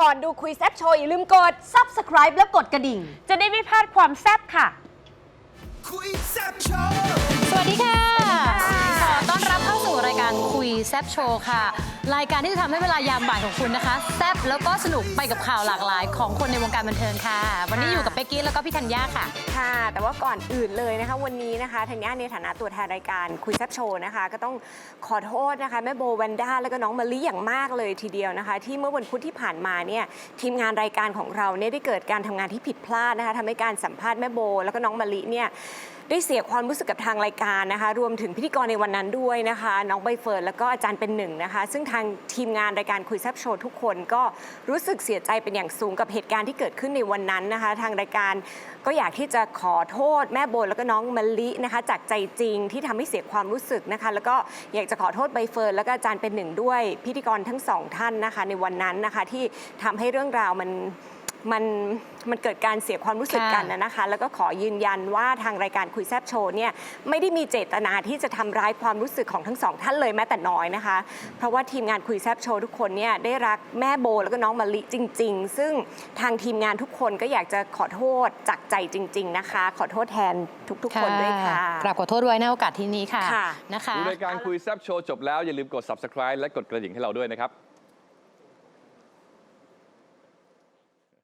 ก่อนดูคุยแซบโชว์อย่าลืมกด subscribe แล้วกดกระดิ่ง จะได้ไม่พลาดความแซ่บค่ะ คุยแซ่บโชว์ สวัสดีค่ะ ขอต้อนรับเข้าสู่รายการคุยแซบโชว์ค่ะ รายการที่จะทำให้เวลายามบ่ายของคุณนะคะ แซบแล้วก็สนุกไปกับข่าวหลากหลายของคนในวงการบันเทิงค่ะ วันนี้อยู่กับเป๊กกี้แล้วก็พี่ธัญญาค่ะ ค่ะ แต่ว่าก่อนอื่นเลยนะคะ วันนี้นะคะธัญญาในฐานะตัวแทนรายการคุยแซบโชว์นะคะ ก็ต้องขอโทษนะคะ แม่โบแวนด้าแล้วก็น้องมะลิอย่างมากเลยทีเดียวนะคะ ที่เมื่อวันพุธที่ผ่านมาเนี่ยทีมงานรายการของเราเนี่ยได้เกิดการทำงานที่ผิดพลาดนะคะทำให้การสัมภาษณ์แม่โบ แล้วก็น้องมะลิเนี่ยได้เสียความรู้สึกกับทางรายการนะคะ รวมถึงพิธีกรในวันนั้นด้วยนะคะ น้องใบเฟิร์นแล้วก็อาจารย์เป็นหนึ่งนะคะ ซึ่งทางทีมงานรายการคุยแซบโชว์ทุกคนก็รู้สึกเสียใจเป็นอย่างสูงกับเหตุการณ์ที่เกิดขึ้นในวันนั้นนะคะ ทางรายการก็อยากที่จะขอโทษแม่โบแล้วก็น้องมะลินะคะ จากใจจริงที่ทำให้เสียความรู้สึกนะคะ แล้วก็อยากจะขอโทษใบเฟิร์นแล้วก็อาจารย์เป็นหนึ่งด้วย พิธีกรทั้งสองท่านนะคะ ในวันนั้นนะคะที่ทำให้เรื่องราวมัน มันมันเกิดการเสียความรู้สึกกันค่ะนะคะ แล้วก็ขอยืนยันว่าทางรายการคุยแซบโชว์เนี่ยไม่ได้มีเจตนาที่จะทำร้ายความรู้สึกของทั้งสองท่านเลยแม้แต่น้อยนะคะ เพราะว่าทีมงานคุยแซบโชว์ทุกคนเนี่ยได้รักแม่โบแล้วก็น้องมะลิจริง ๆ ซึ่งทางทีมงานทุกคนก็อยากจะขอโทษจากใจจริง ๆนะคะ ขอโทษแทนทุกๆ คนด้วยค่ะกราบขอโทษไว้ในโอกาสที่นี้ค่ะค่ะนะคะดูรายการคุยแซบโชว์จบแล้วอย่าลืมกด subscribe และกดกระดิ่งให้เราด้วยนะครับ